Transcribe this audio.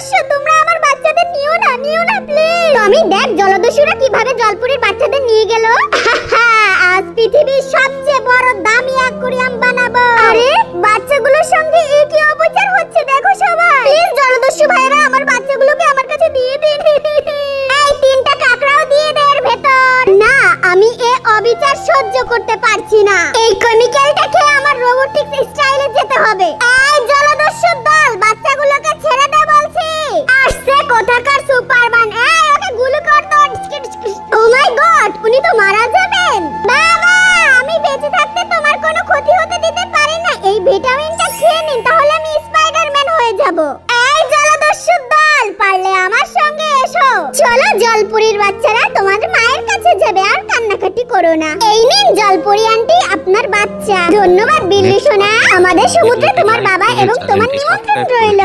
জলদস্যু তোমরা আমার বাচ্চাদের নিও না নিও না প্লিজ আমি দেখ জলদস্যুরা কীভাবে জলপুরের বাচ্চাদের নিয়ে গেল। আজ পৃথিবীর সবচেয়ে বড় দামি অ্যাকুরিয়াম বানাবো। আরে? বাচ্চাগুলোর সঙ্গে এ কি অপচার হচ্ছে দেখো সবাই। প্লিজ জলদস্যু ভাইরা আমার বাচ্চাগুলোকে আমার কাছে দিয়ে দিন। এই তিনটা কাকড়াও দিয়ে দে এর ভেতর। না আমি এ অবিচার সহ্য করতে পারছি না। এই কেমিক্যালটা খেয়ে আমার রোবোটিক্স স্টাইলে যেতে হবে। এই জলদস্যু দল তো মারা যাবেন। বাবা আমি বেঁচে থাকতে তোমার কোনো ক্ষতি হতে দিতে পারি না। এই ভিটামিনটা খেয়ে নিন তাহলে আমি স্পাইডারম্যান হয়ে যাব। এই জলদস্যু দল পারলে আমার সঙ্গে এসো। চলো জলপুরীর বাচ্চারা তোমার মায়ের কাছে যাবে আর কান্নাকাটি করো না। এই নিন জলপুরি আন্টি আপনার বাচ্চা। ধন্যবাদ বিল্লি সোনা। আমাদের সমুদ্রে তোমার বাবা এবং তোমার নিমন্ত্রণ রইল।